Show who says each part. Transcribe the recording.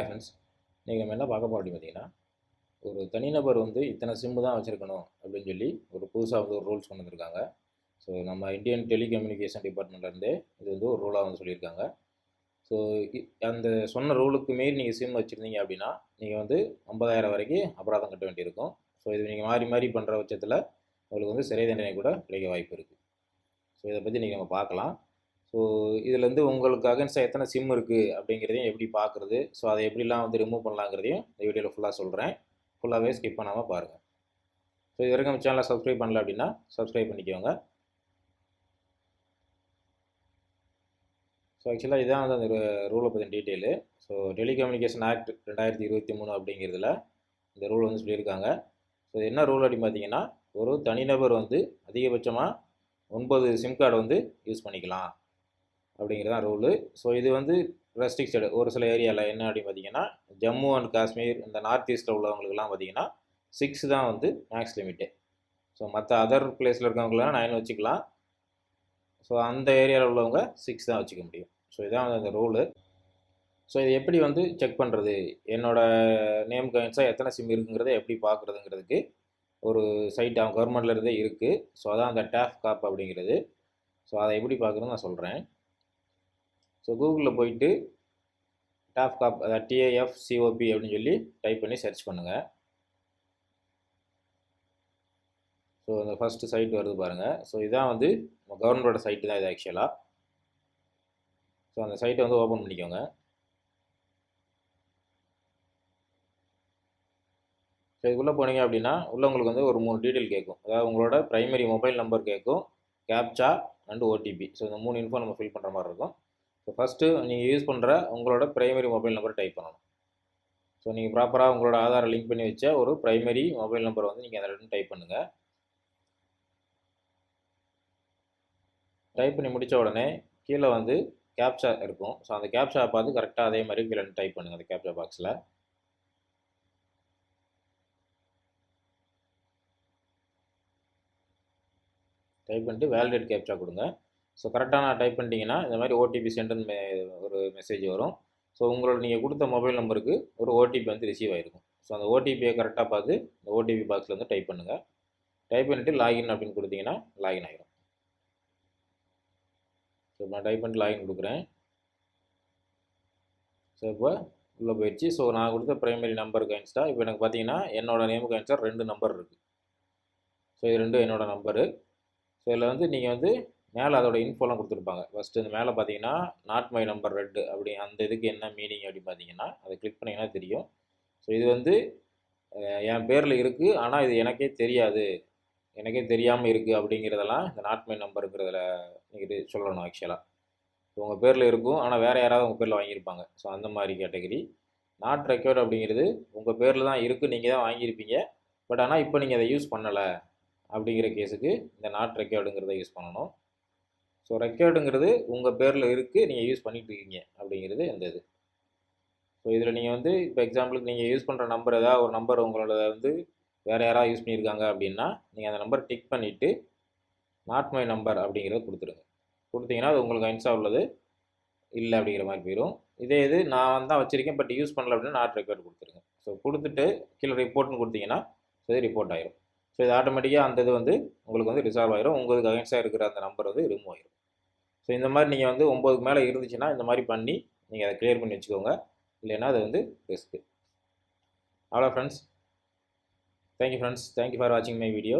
Speaker 1: Hi friends நீங்கள் நம்ம என்ன பார்க்க போகிறோம் அப்படின்னு பார்த்தீங்கன்னா ஒரு தனிநபர் வந்து இத்தனை சிம்மு தான் வச்சுருக்கணும் அப்படின்னு சொல்லி ஒரு புதுசாக வந்து ஒரு ரூல்ஸ் கொண்டு வந்திருக்காங்க. ஸோ நம்ம இந்தியன் டெலிகம்யூனிகேஷன் டிபார்ட்மெண்ட்லேருந்தே இது வந்து ஒரு ரூலாக வந்து சொல்லியிருக்காங்க. ஸோ அந்த சொன்ன ரூலுக்கு மீறி நீங்கள் சிம் வச்சுருந்தீங்க அப்படின்னா நீங்கள் வந்து ஐம்பதாயிரம் வரைக்கும் அபராதம் கட்ட வேண்டியிருக்கும். ஸோ இது நீங்கள் மாறி மாறி பண்ணுற பட்சத்தில் உங்களுக்கு வந்து சிறை தண்டனை கூட கிடைக்க வாய்ப்பு இருக்குது ஸோ இதை பற்றி நீங்கள் நம்ம பார்க்கலாம். ஸோ இதுலேருந்து உங்களுக்கு அகேன்ஸ்டாக எத்தனை சிம் இருக்குது அப்படிங்கிறதையும் எப்படி பார்க்குறது ஸோ அதை எப்படிலாம் வந்து ரிமூவ் பண்ணலாங்கிறதையும் இந்த வீடியோவில் ஃபுல்லாக சொல்கிறேன் ஃபுல்லாகவே ஸ்கிப் பண்ணாமல் பாருங்கள் ஸோ இது வரைக்கும் சேனலை சப்ஸ்கிரைப் பண்ணல அப்படின்னா சப்ஸ்கிரைப் பண்ணிக்கோங்க. ஸோ ஆக்சுவலாக இதான் வந்து அந்த ரூலை பற்றின டீட்டெயிலு ஸோ டெலிகம்யூனிகேஷன் ஆக்ட் ரெண்டாயிரத்தி இருபத்தி மூணு அப்படிங்கிறதுல இந்த ரூல் வந்து சொல்லியிருக்காங்க. ஸோ என்ன ரூல் அப்படின்னு பார்த்தீங்கன்னா ஒரு தனிநபர் வந்து அதிகபட்சமாக ஒன்பது சிம் கார்டு வந்து யூஸ் பண்ணிக்கலாம். அப்படிங்கிறது தான் ரூலு ஸோ இது வந்து ரெஸ்ட்ரிக்டட் ஒரு சில ஏரியாவில் என்ன அப்படின்னு பார்த்தீங்கன்னா ஜம்மு அண்ட் காஷ்மீர் இந்த நார்த் ஈஸ்ட்டில் உள்ளவங்களுக்குலாம் பார்த்தீங்கன்னா சிக்ஸ் தான் வந்து மேக்ஸ் லிமிட்டு ஸோ மற்ற அதர் பிளேஸில் இருக்கவங்களாம் நைன் வச்சுக்கலாம். ஸோ அந்த ஏரியாவில் உள்ளவங்க சிக்ஸ் தான் வச்சுக்க முடியும். ஸோ இதான் வந்து அந்த ரூலு ஸோ இது எப்படி வந்து செக் பண்ணுறது என்னோடய நேம் கயின்ஸாக எத்தனை சிம் இருக்குங்கிறத எப்படி பார்க்குறதுங்கிறதுக்கு ஒரு சைட் அவங்க கவர்மெண்ட்லேருந்தே இருக்குது ஸோ அதான் அந்த டேஃப் காப் அப்படிங்கிறது. ஸோ அதை எப்படி பார்க்குறதுன்னு நான் சொல்கிறேன் ஸோ கூகுளில் போயிட்டு டாப் காப் அதாவது டிஏஎஃப் சிஓபி அப்படின்னு சொல்லி டைப் பண்ணி சர்ச் பண்ணுங்கள் ஸோ அந்த ஃபஸ்ட்டு சைட் வருது பாருங்கள் ஸோ இதான் வந்து கவர்மெண்டோட சைட்டு தான் இது ஆக்சுவலாக ஸோ அந்த சைட்டை வந்து ஓப்பன் பண்ணிக்கோங்க. ஸோ இதுக்குள்ளே போனீங்க அப்படின்னா உள்ள உங்களுக்கு வந்து ஒரு மூணு டீட்டெயில் கேட்கும். அதாவது உங்களோட ப்ரைமரி மொபைல் நம்பர் கேட்கும் கேப்சா அண்டு ஓடிபி ஸோ இந்த மூணு இன்ஃபோ நம்ம ஃபில் பண்ணுற மாதிரி இருக்கும். ஸோ ஃபஸ்ட்டு நீங்கள் யூஸ் பண்ணுற உங்களோட ப்ரைமரி மொபைல் நம்பர் டைப் பண்ணணும். ஸோ நீங்கள் ப்ராப்பராக உங்களோட ஆதாரை லிங்க் பண்ணி வச்ச ஒரு ப்ரைமரி மொபைல் நம்பர் வந்து நீங்கள் அதில் டைப் பண்ணுங்கள் டைப் பண்ணி முடித்த உடனே கீழே வந்து கேப்சா இருக்கும். ஸோ அந்த கேப்சா பார்த்து கரெக்டாக அதே மாதிரி கீழே டைப் பண்ணுங்கள் அந்த கேப்சா பாக்ஸில் டைப் பண்ணிட்டு வேலிடேட் கேப்சா கொடுங்க. ஸோ கரெக்டாக நான் டைப் பண்ணிட்டீங்கன்னா இந்த மாதிரி ஓடிபி சென்டன் ஒரு மெசேஜ் வரும். ஸோ உங்களோட நீங்கள் கொடுத்த மொபைல் நம்பருக்கு ஒரு ஓடிபி வந்து ரிசீவ் ஆகிருக்கும் ஸோ அந்த ஓடிபியை கரெக்டாக பார்த்து இந்த ஓடிபி பாக்ஸில் வந்து டைப் பண்ணுங்கள் டைப் பண்ணிவிட்டு லாகின் அப்படின்னு கொடுத்தீங்கன்னா லாகின் ஆகிரும் ஸோ நான் டைப் பண்ணிட்டு லாகின் கொடுக்குறேன். ஸோ இப்போ உள்ளே போயிடுச்சு. ஸோ நான் கொடுத்த ப்ரைமரி நம்பருக்கு அகேன்ஸ்டாக இப்போ எனக்கு பார்த்தீங்கன்னா என்னோடய நேமுக்கு அகேன்ஸ்டாக ரெண்டு நம்பர் இருக்குது ஸோ இது ரெண்டும் என்னோடய நம்பரு ஸோ இதில் வந்து நீங்கள் வந்து மேலே அதோட இன்ஃபோலாம் கொடுத்துருப்பாங்க. ஃபஸ்ட்டு இந்த மேலே பார்த்தீங்கன்னா நாட் மை நம்பர் ரெட்டு அப்படி அந்த இதுக்கு என்ன மீனிங் அப்படின்னு பார்த்தீங்கன்னா அதை கிளிக் பண்ணிங்கன்னா தெரியும். ஸோ இது வந்து என் பேரில் இருக்குது ஆனால் இது எனக்கே தெரியாது. எனக்கே தெரியாமல் இருக்குது அப்படிங்கிறதெல்லாம் இந்த நாட் மை நம்பருங்கிறதுல நீங்கள் சொல்லணும் ஆக்சுவலாக ஸோ உங்கள் பேரில் இருக்கும். ஆனால் வேறு யாராவது உங்கள் பேரில் வாங்கியிருப்பாங்க. ஸோ அந்த மாதிரி கேட்டகரி நாட் ரெக்கார்டு அப்படிங்கிறது உங்கள் பேரில் தான் இருக்குது நீங்கள் தான் வாங்கியிருப்பீங்க. பட் ஆனால் இப்போ நீங்கள் அதை யூஸ் பண்ணலை அப்படிங்கிற கேஸுக்கு இந்த நாட் ரெக்கார்டுங்கிறத யூஸ் பண்ணணும். ஸோ ரெக்கார்டுங்கிறது உங்கள் பேரில் இருக்குது நீங்கள் யூஸ் பண்ணிகிட்டு இருக்கீங்க அப்படிங்கிறது அந்த இது. ஸோ இதில் நீங்கள் வந்து இப்போ எக்ஸாம்பிளுக்கு நீங்கள் யூஸ் பண்ணுற நம்பர் ஏதாவது ஒரு நம்பர் உங்களோட வந்து வேறு யாராவது யூஸ் பண்ணியிருக்காங்க அப்படின்னா நீங்கள் அந்த நம்பர் டிக் பண்ணிவிட்டு நாட் மை நம்பர் அப்படிங்கிறத கொடுத்துருங்க. கொடுத்தீங்கன்னா அது உங்களுக்கு ஐன்ஸாக உள்ளது. இல்லை அப்படிங்கிற மாதிரி போயிடும் இதே இது நான் தான் வச்சுருக்கேன் பட் யூஸ் பண்ணல அப்படின்னா நாட் ரெக்கார்டு கொடுத்துருங்க. ஸோ கொடுத்துட்டு கீழே ரிப்போர்ட்னு கொடுத்தீங்கன்னா ஸோ இது ரிப்போர்ட் ஆயிரும். ஸோ இது ஆட்டோமேட்டிக்காக அந்த இது வந்து உங்களுக்கு வந்து ரிசால்வ் ஆயிரும். உங்களுக்கு அகேன்ஸ்டாக இருக்கிற அந்த நம்பர் வந்து ரிமூவ் ஆயிரும். ஸோ இந்த மாதிரி நீங்கள் வந்து ஒம்போதுக்கு மேலே இருந்துச்சுன்னா இந்த மாதிரி பண்ணி நீங்கள் அதை கிளியர் பண்ணி வச்சுக்கோங்க. இல்லைன்னா அது வந்து ரிஸ்க்கு அவ்வளோ friends thank you friends thank you for வாட்சிங் மை வீடியோ